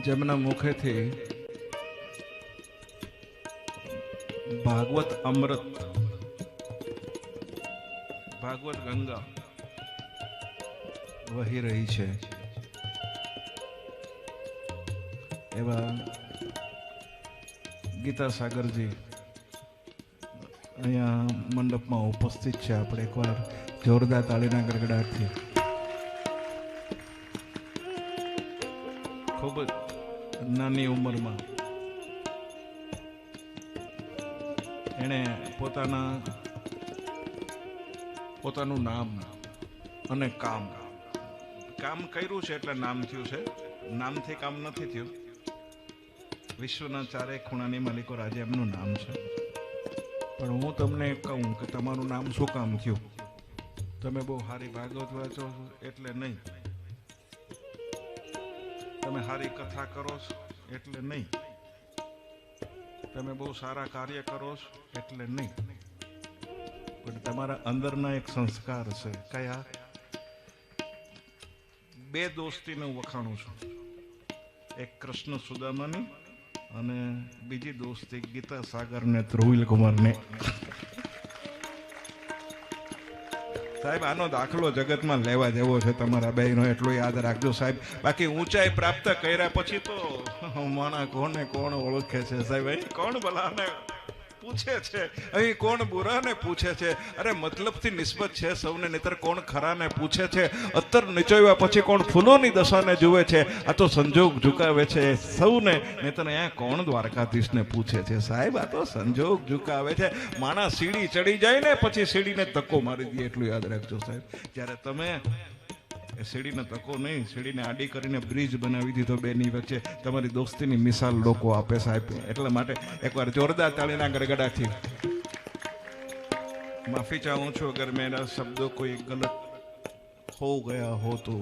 જેમના મુખેથી ભાગવત અમૃત, ભાગવત ગંગા વહી રહી છે. એવા ગીતા સાગરજી અહીંયા મંડપમાં ઉપસ્થિત છે. આપણે એકવાર જોરદાર તાળીના ગડગડાટથી ખૂબ નાની ઉંમરમાં એણે પોતાના, પોતાનું નામ અને કામ કામ કર્યું છે એટલે નામ થયું છે. નામથી કામ નથી થયું. વિશ્વના ચારે ખૂણાની માલિકો રાજે એમનું નામ છે. પણ હું તમને કહું કે તમારું નામ શું કામ થયું? તમે બહુ સારી ભાગવત વાંચો એટલે નહીં. તમે સારી કથા કરો છો, એટલે નહીં. તમે બહુ સારા કાર્ય કરો છો, એટલે નહીં. પણ તમારા અંદરના એક સંસ્કાર છે. કયા? બે દોસ્તીને હું વખાણું છું. એક કૃષ્ણ સુદામાની અને બીજી દોસ્તી ગીતા સાગર ને ધ્રુવિલ કુમારને સાહેબ, આનો દાખલો જગતમાં લેવા જેવો છે તમારા બહેનો એટલું યાદ રાખજો સાહેબ. બાકી ઊંચાઈ પ્રાપ્ત કર્યા પછી તો માણા કોને કોણ ઓળખે છે સાહેબ? કોણ ભલાને પૂછે છે? અહીં કોણ બુરાને પૂછે છે? અરે, મતલબથી નિસ્બત છે સૌને, નહીતર કોણ ખરાને પૂછે છે? અત્તર નીચોવ્યા પછી કોણ ફૂલોની દશાને જુએ છે? આ તો સંજોગ ઝુકાવે છે સૌને, નહીતર અહીંયા કોણ દ્વારકાધીશને પૂછે છે? સાહેબ, આ તો સંજોગ ઝુકાવે છે. માણસ સીડી ચડી જાય ને, પછી સીડીને ધક્કો મારી દે એટલું યાદ રાખજો સાહેબ. જ્યારે તમે એ સીડીને તકો નહીં, સીડીને આડી કરીને બ્રિજ બનાવી દીધો બેની વચ્ચે તમારી દોસ્તીની મિસાલ લોકો આપે સાહેબ. એટલા માટે એકવાર જોરદાર તાળીના ગરગડાથી માફી ચાહું છું અગર મેરા શબ્દો કોઈ ગલત હો ગયા હો તો.